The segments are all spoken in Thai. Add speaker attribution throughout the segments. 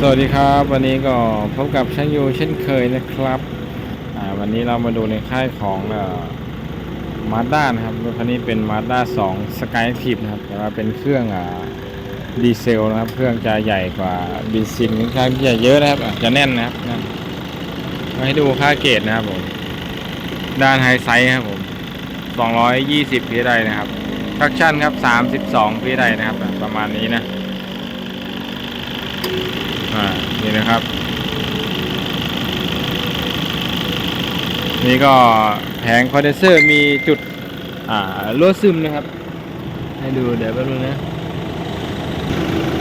Speaker 1: สวัสดีครับ วันนี้ก็พบกับช่างยูเช่นเคยนะครับวันนี้เรามาดูในค่ายของมาด้านะครับรถคันนี้เป็นมาด้า2 Sky t i p นะครับแต่ว่าเป็นเครื่องอดีเซลนะครับ เครื่องจะใหญ่กว่าบนซินค่อนข้างที่จะเยอะนะครับจะแน่นนะครับมาให้ดูค่าเกรดนะครับผมด้านไฮไซส์ครับผม220พีได้นะครับทักชั่นครับ32พีได้นะครับ ประมาณนี้นะ อ่านี่นะครับ นี่ก็แผงคอนเดนเซอร์มีจุด อ่ารั่วซึมนะครับ ให้ดูเดี๋ยวแป๊บนึงนะ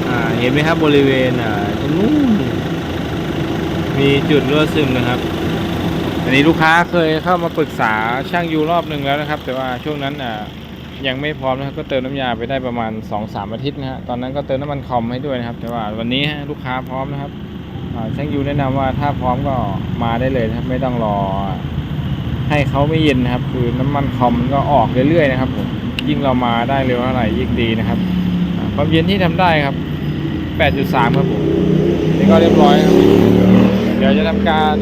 Speaker 1: อ่าเห็นไหมครับบริเวณอ่าตรงนู้นมีจุดรั่วซึมนะครับอันนี้ลูกค้าเคยเข้ามาปรึกษาช่างยูรอบหนึ่งแล้วนะครับ แต่ว่าช่วงนั้นอ่า ยังไม่พร้อมนะครับก็เติมน้ำยาไปได้ประมาณ 2-3 อาทิตย์นะฮะตอนนั้นก็เติมน้ำมันคอมให้ด้วยนะครับ แต่ว่าวันนี้ฮะลูกค้าพร้อมนะครับอ่าช่างยูแนะนำว่าถ้าพร้อมก็มาได้เลยนะครับ ไม่ต้องรอ ให้เขาไม่เย็นนะครับ คือน้ำมันคอมมันก็ออกเรื่อยๆนะครับผมยิ่งเรามาได้เร็วเท่าไหร่ยิ่งดีนะครับความเย็นที่ทำได้ครับ 8.3 ครับผมนี่ก็เรียบร้อยครับ เดี๋ยวจะทำการ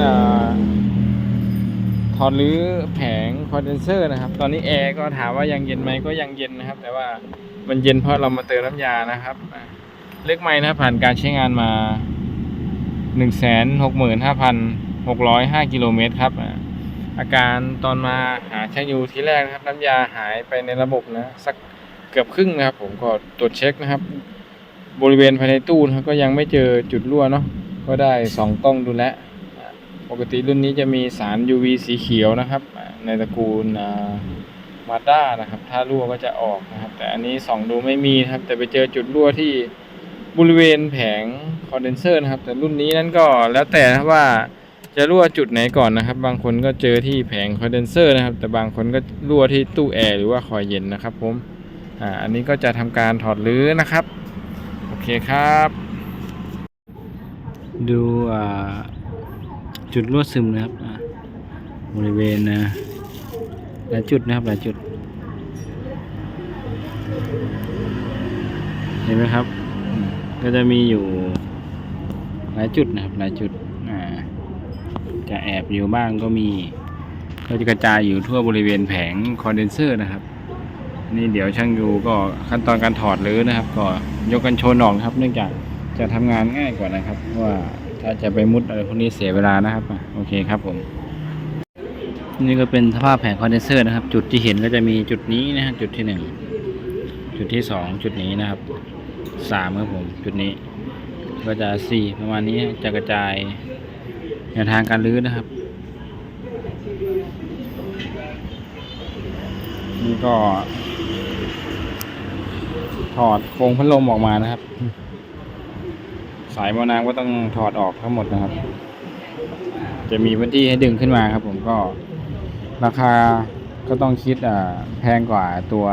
Speaker 1: อ่าถอดรื้อแผงคอนเดนเซอร์นะครับ ตอนนี้แอร์ก็ถามว่ายังเย็นไหมก็ยังเย็นนะครับ แต่ว่ามันเย็นเพราะเรามาเติมน้ำยานะครับ เล็กไม่นะผ่านการใช้งานมา165,605กิโลเมตรครับ อาการตอนมาหาช่างยูทีแรกนะครับ น้ำยาหายไปในระบบนะสักเกือบครึ่งนะครับ ผมก็ตรวจเช็คนะครับ บริเวณภายในตู้นะก็ยังไม่เจอจุดรั่วเนาะก็ได้สองกล้องดูแล ปกติรุ่นนี้จะมีสาร UV สีเขียวนะครับ ในตระกูลมาด้านะครับ ถ้ารั่วก็จะออกนะครับ แต่อันนี้ส่องดูไม่มีครับ แต่ไปเจอจุดรั่วที่บริเวณแผงคอนเดนเซอร์นะครับ แต่รุ่นนี้นั้นก็แล้วแต่นะครับว่าจะรั่วจุดไหนก่อนนะครับ บางคนก็เจอที่แผงคอนเดนเซอร์นะครับ แต่บางคนก็รั่วที่ตู้แอร์หรือว่าคอยเย็นนะครับผมอ่าอันนี้ก็จะทำการถอดรื้อนะครับ โอเคครับ ดูอ่า จุดรั่วซึมนะครับบริเวณนะหลายจุดนะครับหลายจุด เห็นไหมครับ ก็จะมีอยู่หลายจุดนะครับหลายจุดจะแอบอยู่บ้างก็มีก็จะกระจายอยู่ทั่วบริเวณแผงคอนเดนเซอร์นะครับ นี่เดี๋ยวช่างยูก็ขั้นตอนการถอดรื้อนะครับ ก็ยกกันโชนออกครับ เนื่องจากจะทำงานง่ายกว่านะครับว่า ถ้าจะไปมุดอะไรพวกนี้เสียเวลานะครับโอเคครับผม นี่ก็เป็นสภาพแผงคอนเดนเซอร์นะครับ จุดที่เห็นก็จะมีจุดนี้นะฮะจุดที่หนึ่งจุดที่สองจุดนี้นะครับสามครับผมจุดนี้ ก็จะสี่ประมาณนี้จะกระจายแนวทางการรื้อนะครับ นี่ก็ ถอดโครงพัดลมออกมานะครับ สายมอน้ำก็ต้องถอดออกทั้งหมดนะครับ จะมีพื้นที่ให้ดึงขึ้นมาครับผมก็ราคาก็ต้องคิดอ่าแพงกว่าตัว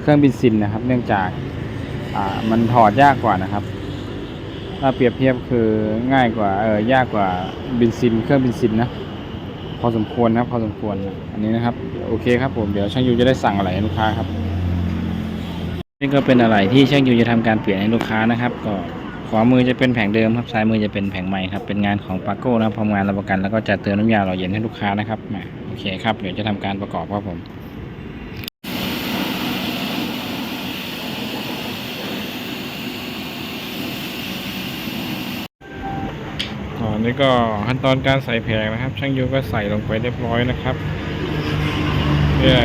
Speaker 1: เครื่องบินซินนะครับ เนื่องจากอ่ามันถอดยากกว่านะครับ ถ้าเปรียบเทียบคือง่ายกว่าเออยากกว่าบินซิน เครื่องบินซินนะพอสมควรนะครับพอสมควรอันนี้นะครับ โอเคครับผมเดี๋ยวช่างยูจะได้สั่งอะไรลูกค้าครับนี่ก็เป็นอะไรที่ช่างยูจะทำการเปลี่ยนให้ลูกค้านะครับ ก็ ขวามือจะเป็นแผงเดิมครับซ้ายมือจะเป็นแผงใหม่ครับเป็นงานของปาโก้นะครับทำงานรับประกันแล้วก็จะเติมน้ำยาหล่อเย็นให้ลูกค้านะครับโอเคครับเดี๋ยวจะทำการประกอบครับผมอ๋อนี่ก็ขั้นตอนการใส่แผงนะครับ ช่างยูก็ใส่ลงไปเรียบร้อยนะครับเนี่ย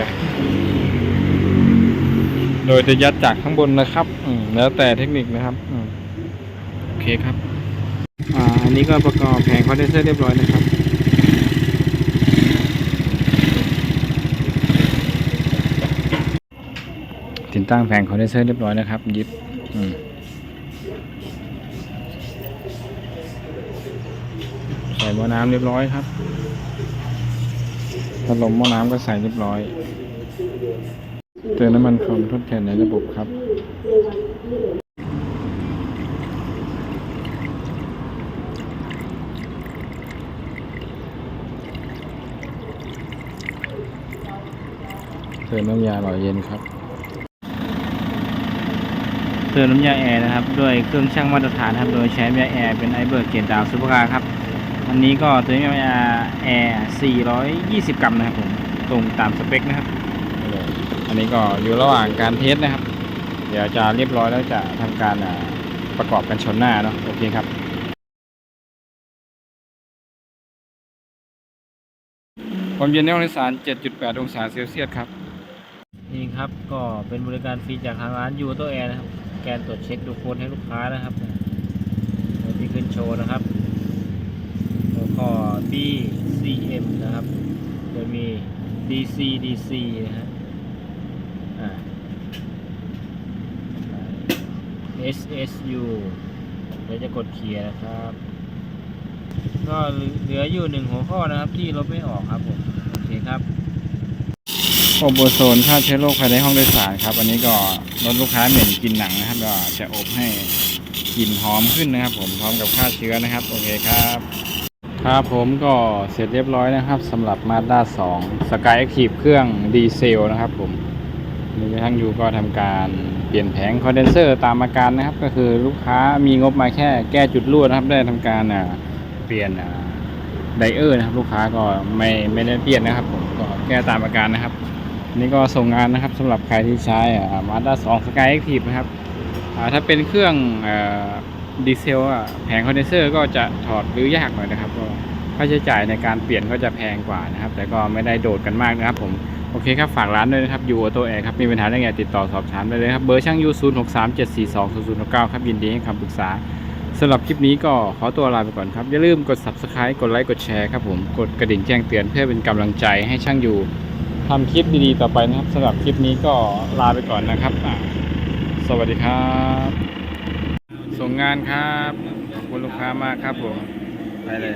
Speaker 1: โดยจะยัดจากข้างบนนะครับอืแล้วแต่เทคนิคนะครับอื เคครับ อ่า อันนี้ก็ประกอบแผงคอนเดนเซอร์เรียบร้อยนะครับติดตั้งแผงคอนเดนเซอร์เรียบร้อยนะครับยึดอืมใส่หม้อน้ำเรียบร้อยครับพัดลมหม้อน้ำก็ใส่เรียบร้อย เติมน้ำมันคอมทดแทนในระบบครับ เติมน้ำยาหล่อเย็นครับ เติมน้ำยาแอร์นะครับ ด้วยเครื่องช่างมาตรฐานนะครับ โดยใช้น้ำยาแอร์เป็นไอเบิร์กเกตดาวซูเปอร์คาร์ครับ อันนี้ก็ตัวน้ำยาแอร์ 420 กรัมนะครับผม ตรงตามสเปคนะครับ อันนี้ก็อยู่ระหว่างการเทสนะครับ เดี๋ยวจะเรียบร้อยแล้วจะทำการอ่าประกอบกันชนหน้าเนาะ โอเคครับความเย็นในห้องโดยสาร 7.8 องศาเซลเซียสครับ นี่ครับก็เป็นบริการฟรีจากทางร้านยูโตแอร์นะครับ แกนตรวจเช็คดูโค้ดให้ลูกค้านะครับเดี๋ยวที่ขึ้นโชว์นะครับแล้วก็ BCM นะครับโดยมี DC DC นะฮะ SSU เดี๋ยวจะกดเคลียร์นะครับ ก็เหลืออยู่หนึ่งหัวข้อนะครับที่ลบไม่ออกครับผม โอเคครับ อบโอโซนฆ่าเชื้อโรคภายในห้องโดยสารครับ อันนี้ก็ลดลูกค้าเหม็นกินหนังนะครับ ก็จะอบให้กลิ่นหอมขึ้นนะครับ ผมพร้อมกับฆ่าเชื้อนะครับ โอเคครับ ครับผมก็เสร็จเรียบร้อยนะครับสำหรับ Mazda 2 Sky Active เครื่องดีเซลนะครับผมมีทางยูก็ทำการเปลี่ยนแผงคอนเดนเซอร์ตามอาการนะครับ ก็คือลูกค้ามีงบมาแค่แก้จุดรั่วนะครับ ได้ทำการเปลี่ยนไดเออร์นะครับ ลูกค้าก็ไม่ไม่ได้เปลี่ยนนะครับ ผมก็แก้ตามอาการนะครับ นี่ก็ส่งงานนะครับสำหรับใครที่ใช้อ่า Mazda 2 Sky Active นะครับถ้าเป็นเครื่องอดีเซลอะแผงคอนเดนเซอร์ก็จะถอดหรือยากหน่อยนะครับก็ค่าใช้จ่ายในการเปลี่ยนก็จะแพงกว่านะครับ แต่ก็ไม่ได้โดดกันมากนะครับผมโอเคครับ ฝากร้านด้วยนะครับยูออโตแอร์ครับ มีปัญหาเรื่องไงติดต่อสอบถามได้เลยครับ เบอร์ช่างยูศูนย์หกสามเจ็ดสี่สองศูนย์ศูนย์เก้าครับ ยินดีให้คำปรึกษาสำหรับคลิปนี้ก็ขอตัวลาไปก่อนครับ อย่าลืมกด subscribe กดไลค์กดแชร์ครับผม กดกระดิ่งแจ้งเตือนเพื่อเป็นกำลังใจให้ช่างยู ทำคลิปดีๆต่อไปนะครับสำหรับคลิปนี้ก็ลาไปก่อนนะครับสวัสดีครับ ส่งงานครับ ขอบคุณลูกค้ามากครับผม ไปเลย